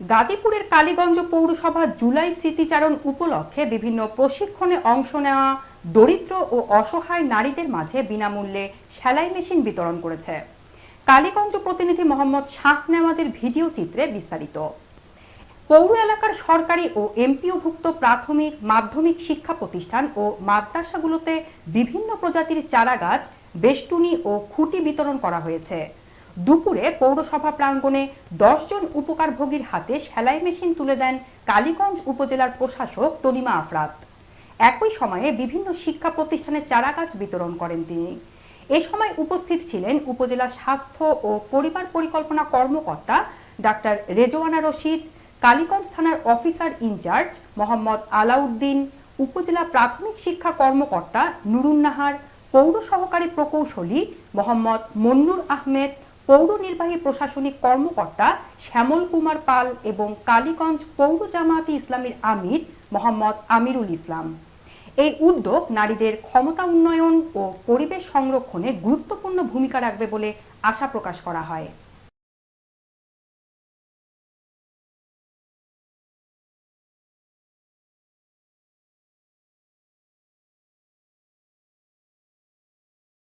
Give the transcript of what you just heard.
গাজীপুরের কালীগঞ্জ পৌরসভা জুলাই স্মৃতিচারণ উপলক্ষে বিভিন্ন প্রশিক্ষণে অংশ নেওয়া দরিদ্র ও অসহায় নারীদের মাঝে বিনামূল্যে সেলাই মেশিন বিতরণ করেছে। কালীগঞ্জ প্রতিনিধি মোহাম্মদ শাহ নেওয়াজের ভিডিও চিত্রে বিস্তারিত। পৌর এলাকার সরকারি ও এমপিওভুক্ত প্রাথমিক, মাধ্যমিক শিক্ষা প্রতিষ্ঠান ও মাদ্রাসাগুলোতে বিভিন্ন প্রজাতির চারাগাছ, বেষ্টনী ও খুঁটি বিতরণ করা হয়েছে। দুপুরে পৌরসভা প্রাঙ্গণে জন উপকারভোগীর হাতে সেলাই মেশিন তুলে দেন কালীগঞ্জ উপজেলার প্রশাসক তনিমা আফরাত। একই সময়ে বিভিন্ন শিক্ষা প্রতিষ্ঠানের চারাগাছ বিতরণ করেন তিনি। এ সময় উপস্থিত ছিলেন উপজেলা স্বাস্থ্য ও পরিবার পরিকল্পনা কর্মকর্তা ডাক্তার রেজওয়ানা রশিদ, কালীগঞ্জ থানার অফিসার ইনচার্জ মোহাম্মদ আলাউদ্দিন, উপজেলা প্রাথমিক শিক্ষা কর্মকর্তা নুরুন্নাহার পৌর সহকারী প্রকৌশলী মোহাম্মদ মন্নুর আহমেদ পৌর নির্বাহী প্রশাসনিক কর্মকর্তা শ্যামল কুমার পাল এবং কালীগঞ্জ পৌর জামায়াতে ইসলামীর আমির মোহাম্মদ আমিরুল ইসলাম। এই উদ্যোগ নারীদের ক্ষমতা উন্নয়ন ও পরিবেশ সংরক্ষণে গুরুত্বপূর্ণ ভূমিকা রাখবে বলে আশা প্রকাশ করা হয়।